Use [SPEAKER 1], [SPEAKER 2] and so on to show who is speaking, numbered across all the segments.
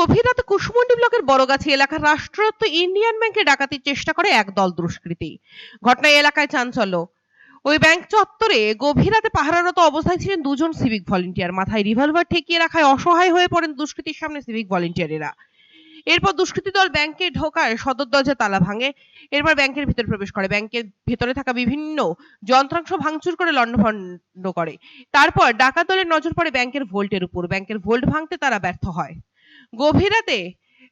[SPEAKER 1] গভীর রাতে কুশমন্ডি ব্লকের বড়গাছি এলাকার রাষ্ট্রায়ত্ত ইন্ডিয়ান ব্যাংকে ডাকাতির চেষ্টা করে একদল দুষ্কৃতী। ঘটনায় এলাকায় চাঞ্চল্য। ওই ব্যাংক চত্বরে গভীর রাতে পাহারারত অবস্থায় ছিলেন দুজন সিভিক ভলেন্টিয়ার। মাথায় রিভলভার ঠেকিয়ে রাখায় অসহায় হয়ে পড়েন দুষ্কৃতীর সামনে সিভিক ভলেন্টিয়ারেরা। এরপর দুষ্কৃতী দল ব্যাংকে ঢোকায় সদর দরজা তালা ভাঙে। এরপর ব্যাংকের ভিতরে প্রবেশ করে। ব্যাংকের ভেতরে থাকা বিভিন্ন যন্ত্রাংশ ভাঙচুর করে লণ্ডভণ্ড করে। তারপর ডাকাত দলের নজর পড়ে ব্যাংকের ভোল্টের উপর। ব্যাংকের ভোল্ট ভাঙতে তারা ব্যর্থ হয়। গভীর রাতে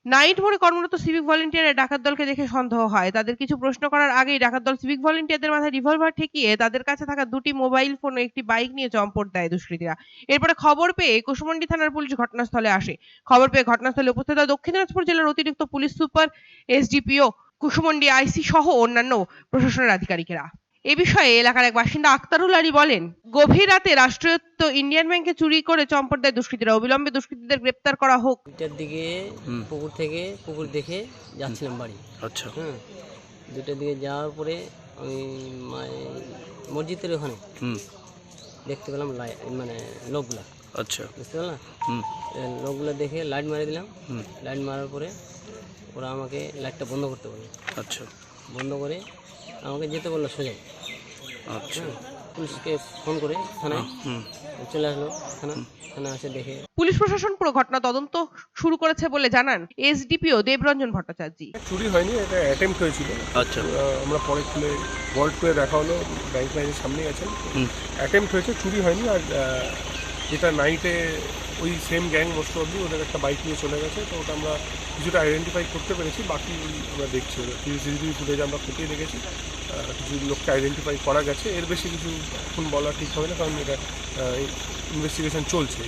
[SPEAKER 1] নাইট মোড়ে কর্মরত সিভিক ভলেন্টিয়ারের ডাকাত দলকে দেখে সন্দেহ হয়। তাদের কিছু প্রশ্ন করার আগেই ডাকাত দল সিভিক ভলেন্টিয়ারদের মাথায় রিভলভার ঠেকিয়ে তাদের কাছে থাকা দুটি মোবাইল ফোন ও একটি বাইক নিয়ে চম্পট দেয় দুষ্কৃতীরা। এরপরে খবর পেয়ে কুশমন্ডি থানার পুলিশ ঘটনাস্থলে আসে। খবর পেয়ে ঘটনাস্থলে উপস্থিত দক্ষিণ দিনাজপুর জেলার অতিরিক্ত police super, SDPO, Kushmandi IC সহ অন্যান্য প্রশাসনের আধিকারিকেরা। এ বিষয়ে এলাকার এক বাসিন্দা আক্তারুল আলী বলেন গভীর রাতে রাষ্ট্রায়ত্ত ইন্ডিয়ান ব্যাংকে চুরি করে চম্পট দেয় দুষ্কৃতীরা অবিলম্বে দুষ্কৃতীদের গ্রেপ্তার করা হোক।
[SPEAKER 2] দুটার দিকে পুকুর থেকে পুকুর দেখে যাচ্ছিলাম বাড়ি।
[SPEAKER 3] আচ্ছা।
[SPEAKER 2] হ্যাঁ দুটার দিকে যাওয়ার পরে আমি মায়ের মসজিদের ওখানে
[SPEAKER 3] হুম।
[SPEAKER 2] দেখতে পেলাম লাই মানে লোকগুলা।
[SPEAKER 3] আচ্ছা।
[SPEAKER 2] বুঝতে পারলাম
[SPEAKER 3] হুম।
[SPEAKER 2] লোকগুলো দেখে লাইট মারি দিলাম।
[SPEAKER 3] হুম।
[SPEAKER 2] লাইট মারার পরে ওরা আমাকে লাইটটা বন্ধ করতে বলল।
[SPEAKER 3] আচ্ছা।
[SPEAKER 2] বন্ধ করে আমাকে যেতে বলল সোজাই
[SPEAKER 3] আচ্ছা।
[SPEAKER 2] পুলিশকে ফোন করে থানায় চলে আসলো থানা। থানা এসে দেখে
[SPEAKER 1] পুলিশ প্রশাসন পুরো ঘটনা তদন্ত শুরু করেছে বলে জানান এসডিপিও দেবরঞ্জন ভট্টাচার্য।
[SPEAKER 4] চুরি হয়নি এটা অ্যাটেম্প্ট হয়েছিল।
[SPEAKER 3] আচ্ছা।
[SPEAKER 4] আমরা পরে খুলে ভল্ট করে দেখা হলো ব্যাংক লাইনের সামনেই আছেন।
[SPEAKER 3] হুম।
[SPEAKER 4] অ্যাটেম্প্ট হয়েছে চুরি হয়নি আর আহ, যেটা নাইটে ওই সেম গ্যাং মোস্ট অবলি ওদের একটা বাইক নিয়ে চলে গেছে, তো ওটা আমরা কিছুটা আইডেন্টিফাই করতে পেরেছি, বাকি আমরা দেখছি কিছু সিসিটিভি ফুটেজ আমরা খতিয়ে দেখেছি কিছু লোককে আইডেন্টিফাই করা গেছে। এর বেশি কিছু এখন বলা ঠিক হবে না, কারণ এটা ইনভেস্টিগেশন চলছে।